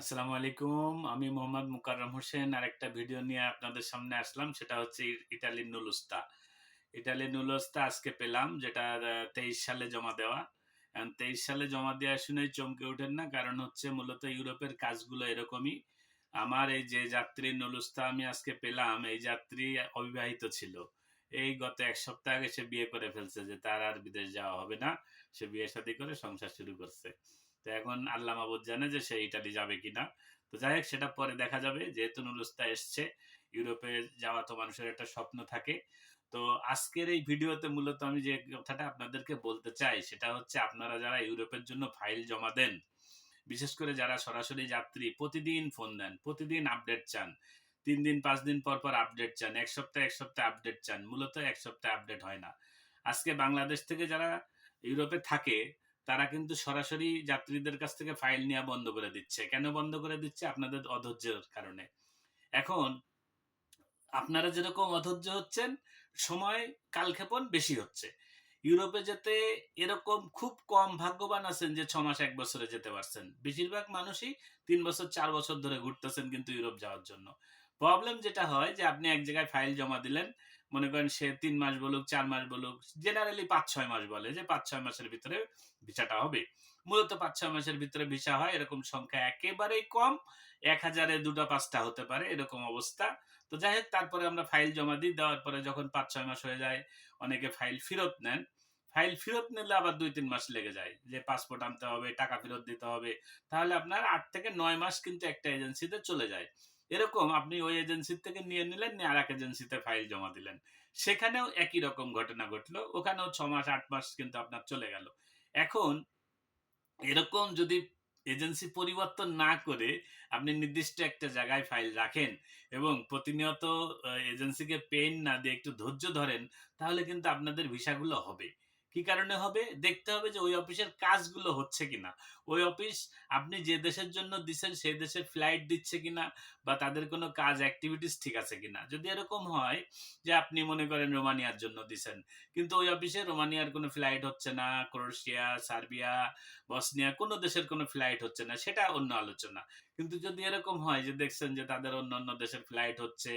আসসালামু আলাইকুম, আমি মোহাম্মদ মুকাররম হোসেন। আরেকটা ভিডিও নিয়ে আপনাদের সামনে আসলাম, সেটা হচ্ছে ইটালির নুলুস্তা। ইটালির নুলুস্তা আজকে পেলাম, যেটা তেইশ সালে জমা দেওয়া। তেইশ সালে জমা দেওয়া শুনেই চমকে ওঠেন না, কারণ হচ্ছে মূলত ইউরোপের কাজগুলো এরকমই। আমার এই যে যাত্রী নুলুস্তা আমি আজকে পেলাম, এই যাত্রী অবিবাহিত ছিল। এই গত এক সপ্তাহ আগে সে বিয়ে করে ফেলছে যে তার আর বিদেশ যাওয়া হবে না, সে বিয়ে শাদী করে সংসার শুরু করছে। তো এখন আল্লাহ মাবুদ জানে যে সে ইটালি যাবে কিনা। তো যাই হোক, সেটা পরে দেখা যাবে। যেহেতু নুলুস্তা এসছে, ইউরোপে যাওয়া তো মানুষের একটা স্বপ্ন থাকে। তো আজকের এই ভিডিওতে মূলত আমি যে কথাটা আপনাদেরকে বলতে চাই, সেটা হচ্ছে আপনারা যারা ইউরোপের জন্য ফাইল জমা দেন, বিশেষ করে যারা সরাসরি যাত্রী, প্রতিদিন ফোন দেন, প্রতিদিন আপডেট চান, তিন দিন, পাঁচ দিন পর পর আপডেট চান, এক সপ্তাহ এক সপ্তাহ আপডেট চান, মূলত এক সপ্তাহ আপডেট হয় না। আজকে বাংলাদেশ থেকে যারা ইউরোপে থাকে তারা কিন্তু সরাসরি যাত্রীদের কাছ থেকে ফাইল নেওয়া বন্ধ করে দিচ্ছে। কেন বন্ধ করে দিচ্ছে? আপনাদের অধৈর্যের কারণে। এখন আপনারা যেরকম অধৈর্য হচ্ছেন, সময় কালক্ষেপণ বেশি হচ্ছে। ইউরোপে যেতে এরকম খুব কম ভাগ্যবান আছেন যে ছ মাস এক বছরে যেতে পারছেন। বেশিরভাগ মানুষই তিন বছর, চার বছর ধরে ঘুরতেছেন কিন্তু ইউরোপ যাওয়ার জন্য। প্রবলেম যেটা হয় যে, আপনি এক জায়গায় ফাইল জমা দিলেন মনে করেন সে তিন মাস বলুক, চার মাস বলুক জেনারেলি পাঁচ, ছয় মাস বলে যে পাঁচ, ছয় মাসের ভিতরে ভিসাটা হবে। মূলত পাঁচ, ছয় মাসের ভিতরে ভিসা হয়, এরকম সংখ্যা একেবারেই কম। এক হাজারে দুটো, পাঁচটা হতে পারে, এরকম অবস্থা। তো যাই হোক, তারপরে আমরা ফাইল জমা দিই, দেওয়ার পরে যখন পাঁচ, ছয় মাস হয়ে যায়, অনেকে ফাইল ফেরত নেন। ফাইল ফেরত নিলে আবার দুই, তিন মাস লেগে যায় যে পাসপোর্ট আনতে হবে, টাকা ফেরত দিতে হবে। তাহলে আপনার আট থেকে নয় মাস কিন্তু একটা এজেন্সিতে চলে যায়। এরকম আপনি ওই এজেন্সির থেকে নিয়ে নিলেন, নিয়ে আর এক এজেন্সিতে ফাইল জমা দিলেন। সেখানেও একই রকম ঘটনা ঘটলো। ওখানেও ছ মাস, আট মাস কিন্তু আপনার চলে গেল। এখন এরকম যদি এজেন্সি পরিবর্তন না করে আপনি নির্দিষ্ট একটা জায়গায় ফাইল রাখেন এবং প্রতিনিয়ত এজেন্সিকে পেন না দিয়ে একটু ধৈর্য ধরেন, তাহলে কিন্তু আপনাদের ভিসাগুলো হবে। কি কারণে হবে? দেখতে হবে যে ওই অফিসের কাজগুলো হচ্ছে কিনা। ওই অফিস আপনি যে দেশের জন্য দিচ্ছেন সেই দেশের ফ্লাইট দিচ্ছে কিনা বা তাদের কোনো কাজ অ্যাক্টিভিটিস ঠিক আছে কিনা। যদি এরকম হয় যে আপনি মনে করেন রোমানিয়ার জন্য দিছেন, কিন্তু ওই অফিসে রোমানিয়ার কোনো ফ্লাইট হচ্ছে না, ক্রোয়েশিয়া, সার্বিয়া, বসনিয়া কোনো দেশের কোনো ফ্লাইট হচ্ছে না, সেটা অন্য আলোচনা। কিন্তু যদি এরকম হয় যে দেখছেন যে তাদের অন্য অন্য দেশের ফ্লাইট হচ্ছে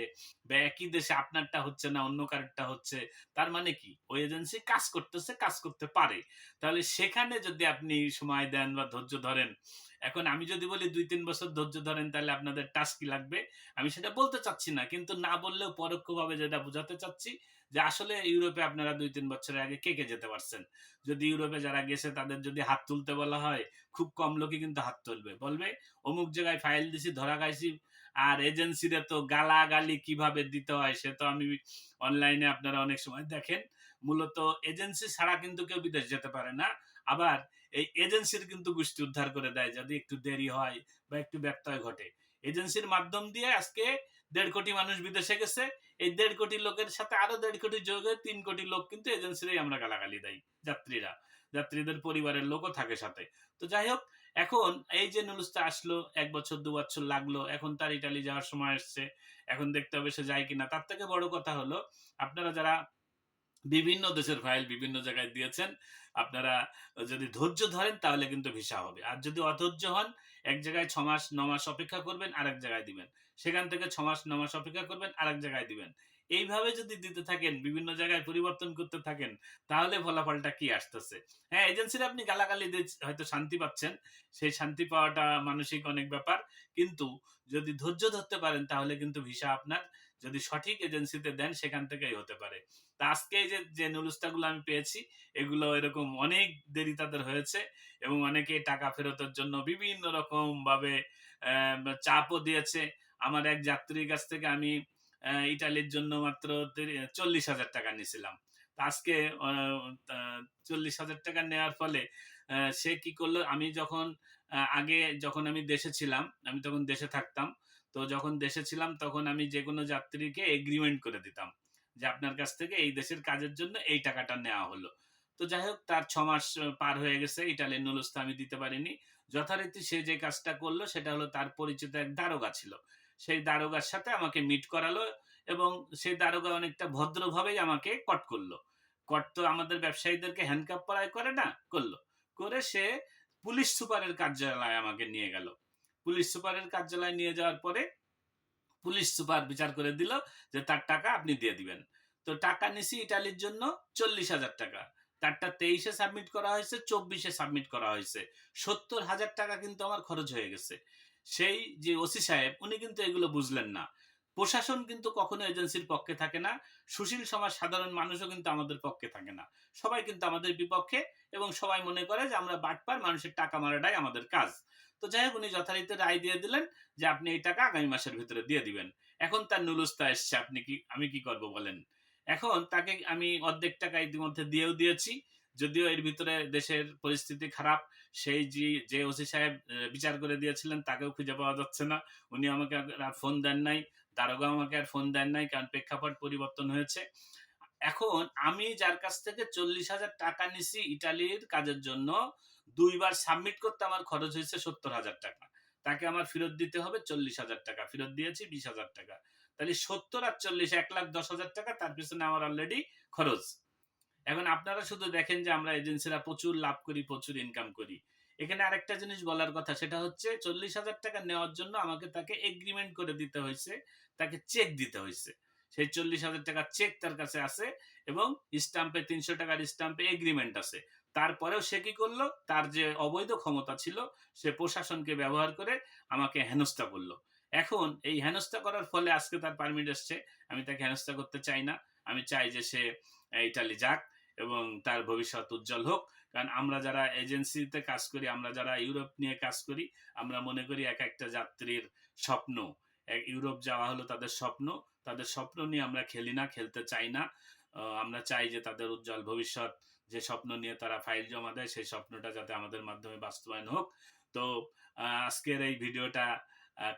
বা একই দেশে আপনারটা হচ্ছে না, অন্য কারোরটা হচ্ছে, তার মানে কি? ওই এজেন্সি কাজ করতেছে, কাজ করতে পারে। তাহলে সেখানে যদি আপনি সময় দেন বা ধৈর্য ধরেন, এখন আমি যদি বলি দুই, তিন বছর ধৈর্য ধরেন, তাহলে আপনাদের টাস্ক কি লাগবে? আমি সেটা বলতে চাচ্ছি না, কিন্তু না বললেও পরোক্ষভাবে যেটা বোঝাতে চাচ্ছি যে আসলে ইউরোপে আপনারা দুই তিন বছরের আগে কে কে যেতে পারছেন? যদি ইউরোপে যারা গেছে তাদের যদি হাত তুলতে বলা হয়, খুব কম লোকই কিন্তু হাত তুলবে। বলবে, অমুক জায়গায় ফাইল দিছি, ধরা খাইছি, আর এজেন্সিরে তো গালাগালি কীভাবে দিতে হয়? সে তো আমি অনলাইনে আপনারা অনেক সময় দেখেন, মূলত এজেন্সি ছাড়া কিন্তু কেউ বিদেশ যেতে পারে না। আবার এই এজেন্সির কিন্তু গোষ্ঠী উদ্ধার করে দেয়, যদি একটু দেরি হয় বা একটু ব্যত্যয় ঘটে। এজেন্সির মাধ্যম দিয়ে আজকে দেড় কোটি মানুষ বিদেশে গেছে, এই দেড় কোটি লোকের সাথে আরও দেড় কোটি যোগে তিন কোটি লোক কিন্তু এজেন্সিরই আমরা গালাগালি দেয় যাত্রীরা। যাত্রীদের পরিবারের লোকও থাকে সাথে। তো যাই হোক, এখন এই যে নুলুসটা আসলো, এক বছর, দু বছর লাগল, এখন তার ইটালি যাওয়ার সময় আসছে, এখন দেখতে হবে সে যায় কিনা। তার থেকে বড় কথা হলো, আপনারা যারা বিভিন্ন দেশের ফাইল বিভিন্ন জায়গায় দিয়েছেন। আপনারা যদি ধৈর্য ধরেন তাহলে কিন্তু ভিসা হবে। আর যদি অধৈর্য হন, এক জায়গায় ছ মাস, ন অপেক্ষা করবেন, আরেক জায়গায় দিবেন। সেখান থেকে ছ মাস, ন অপেক্ষা করবেন, আরেক জায়গায় দিবেন। এইভাবে যদি দিতে থাকেন, বিভিন্ন জায়গায় পরিবর্তন করতে থাকেন, তাহলে ফলাফলটা কি আসতেছে? হ্যাঁ এজেন্সির আপনি গালাগালি দিয়ে হয়তো শান্তি পাচ্ছেন। সেই শান্তি পাওয়াটা মানসিক অনেক ব্যাপার। কিন্তু যদি ধৈর্য ধরতে পারেন, তাহলে কিন্তু ভিসা আপনার যদি সঠিক এজেন্সিতে দেন, সেখান থেকেই হতে পারে। তা আজকে যে যে নুলুস্তাগুলো আমি পেয়েছি, এগুলো এরকম অনেক দেরি তাদের হয়েছে এবং অনেকে টাকা ফেরতের জন্য বিভিন্ন রকম ভাবে চাপও দিয়েছে। আমার এক যাত্রীর কাছ থেকে আমি ইটালির জন্য মাত্র চল্লিশ হাজার টাকা নিয়েছিলাম। আজকে চল্লিশ হাজার টাকা নেওয়ার ফলে সে কি করল? আমি যখন আগে যখন আমি দেশে ছিলাম, আমি তখন দেশে থাকতাম। তো যখন দেশে ছিলাম তখন আমি যে কোনো যাত্রীকে এগ্রিমেন্ট করে দিতাম যে আপনার কাছ থেকে এই দেশের কাজের জন্য এই টাকাটা নেওয়া হলো। তো যাই হোক, তার ছ মাস পার হয়ে গেছে, ইটালিয়ান নুলুস্তা আমি দিতে পারিনি। যথারীতি সে যে কাজটা করল সেটা হলো তার পরিচিত এক দারোগা ছিল। সেই দারোগার সাথে আমাকে মিট করালো এবং সেই দারোগা অনেকটা ভদ্রভাবেই আমাকে কট করল। কট তো আমাদের ব্যবসায়ীদেরকে হ্যান্ডকাপ পরায় করে না, করল। করে সে পুলিশ সুপারের কার্যালয়ে আমাকে নিয়ে গেল। পুলিশ সুপারের কার্যালয়ে নিয়ে যাওয়ার পরে পুলিশ সুপার বিচার করে দিল যে তার টাকা আপনি দিয়ে দিবেন। তো টাকা নিছি ইটালির জন্য চল্লিশ হাজার টাকা। তারটা তেইশে সাবমিট করা হয়েছে, চব্বিশে সাবমিট করা হয়েছে। সত্তর হাজার টাকা কিন্তু আমার খরচ হয়ে গেছে। সেই যে ওসি সাহেব, উনি কিন্তু এগুলো বুঝলেন না। প্রশাসন কিন্তু কখনো এজেন্সির পক্ষে থাকে না। সুশীল সমাজ সাধারণ মানুষও কিন্তু আমাদের পক্ষে থাকে না। সবাই কিন্তু আমাদের বিপক্ষে এবং সবাই মনে করে যে আমরা বাটপার মানুষের টাকা মারাটাই আমাদের কাজ। তো যাই হোক, উনি যথারীতি রায় দিয়ে দিলেন যে আপনি এই টাকা আগামী মাসের ভিতরে দিয়ে দিবেন। এখন তার নুলুস্তা এসছে, আপনি কি, আমি কি করব বলেন? এখন তাকে আমি অর্ধেক টাকা ইতিমধ্যে দিয়েও দিয়েছি, যদিও এর ভিতরে দেশের পরিস্থিতি খারাপ। সেই যে যে ওসি সাহেব বিচার করে দিয়েছিলেন, তাকেও খুঁজে পাওয়া যাচ্ছে না। উনি আমাকে আর ফোন দেন নাই, দারোগা আমাকে আর ফোন দেন নাই, কারণ প্রেক্ষাপট পরিবর্তন হয়েছে। এখন আমি যার কাছ থেকে চল্লিশ হাজার টাকা নিছি ইটালির কাজের জন্য দুইবার সাবমিট করতে আমার খরচ হয়েছে সত্তর হাজার টাকা। তাকে আমার ফেরত দিতে হবে চল্লিশ হাজার টাকা। ফেরত দিয়েছি বিশ হাজার টাকা। তাহলে সত্তর আর চল্লিশ এক লাখ দশ হাজার টাকা, তার পিছনে আমার অলরেডি খরচ। এখন আপনারা শুধু দেখেন যে আমরা এজেন্সিরা প্রচুর লাভ করি, প্রচুর ইনকাম করি। এখানে আরেকটা জিনিস বলার কথা, সেটা হচ্ছে চল্লিশ হাজার টাকা নেওয়ার জন্য আমাকে তাকে এগ্রিমেন্ট করে দিতে হয়েছে, তাকে চেক দিতে হয়েছে। সেই চল্লিশ হাজার টাকার চেক তার কাছে আছে এবং স্টাম্পে তিনশো টাকার স্টাম্পে এগ্রিমেন্ট আছে। তারপরেও সে কি করল? তার যে অবৈধ ক্ষমতা ছিল, সে প্রশাসনকে ব্যবহার করে আমাকে হেনস্থা করল। এখন এই হেনস্থা করার ফলে আজকে তার পারমিট এসছে। আমি তাকে হেনস্থা করতে চাই না। আমি চাই যে সে ইটালি যাক এবং তার ভবিষ্যৎ উজ্জ্বল হোক। কারণ আমরা যারা এজেন্সিতে কাজ করি, আমরা যারা ইউরোপ নিয়ে কাজ করি, আমরা মনে করি এক একটা যাত্রীর স্বপ্ন। এক ইউরোপ যাওয়া হলো তাদের স্বপ্ন। তাদের স্বপ্ন নিয়ে আমরা খেলি না, খেলতে চাই না। আমরা চাই যে তাদের উজ্জ্বল ভবিষ্যৎ যে স্বপ্ন নিয়ে তারা ফাইল জমা দেয়, সেই স্বপ্নটা যাতে আমাদের মাধ্যমে বাস্তবায়ন হোক। তো আজকের এই ভিডিওটা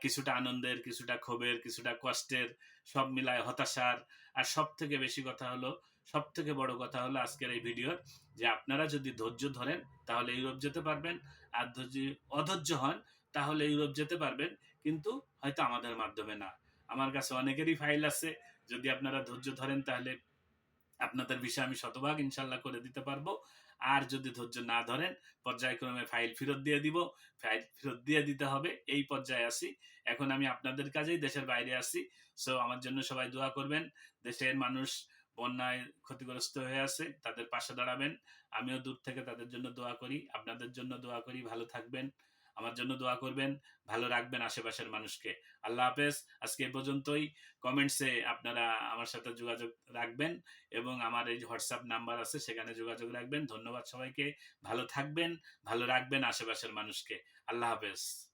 কিছুটা আনন্দের, কিছুটা ক্ষোভের, কিছুটা কষ্টের, সব মিলায় হতাশার, আর সব থেকে বেশি কথা হলো সব থেকে বড় কথা হলো আজকের এই ভিডিওর যে আপনারা যদি ধৈর্য ধরেন, তাহলে ইউরোপ যেতে পারবেন, আর যদি অধৈর্য হন, তাহলে ইউরোপ যেতে পারবেন, কিন্তু হয়তো আমাদের মাধ্যমে না। আমার কাছে অনেকেরই ফাইল আছে, যদি আপনারা ধৈর্য ধরেন, তাহলে আপনাদের বিষয়ে আমি শতভাগ ইনশাল্লাহ করে দিতে পারব। আর যদি ধৈর্য না ধরেন, পর্যায়ক্রমে ফাইল ফেরত দিয়ে দিব। ফাইল ফেরত দিয়ে দিতে হবে, এই পর্যায়ে আসি। এখন আমি আপনাদের কাজেই দেশের বাইরে আসি। সো আমার জন্য সবাই দোয়া করবেন। দেশের মানুষ বন্যায় ক্ষতিগ্রস্ত হয়ে আছে, তাদের পাশে দাঁড়াবেন। আমিও দূর থেকে তাদের জন্য দোয়া করি। আপনাদের জন্য দোয়া করি। ভালো থাকবেন। আমার জন্য দোয়া করবেন, ভালো রাখবেন আশেপাশের মানুষকে। আল্লাহ হাফেজ। আজকে এ পর্যন্তই। কমেন্টসে আপনারা আমার সাথে যোগাযোগ রাখবেন এবং আমার এই হোয়াটসঅ্যাপ নাম্বার আছে, সেখানে যোগাযোগ রাখবেন। ধন্যবাদ সবাইকে। ভালো থাকবেন, ভালো রাখবেন আশেপাশের মানুষকে। আল্লাহ হাফেজ।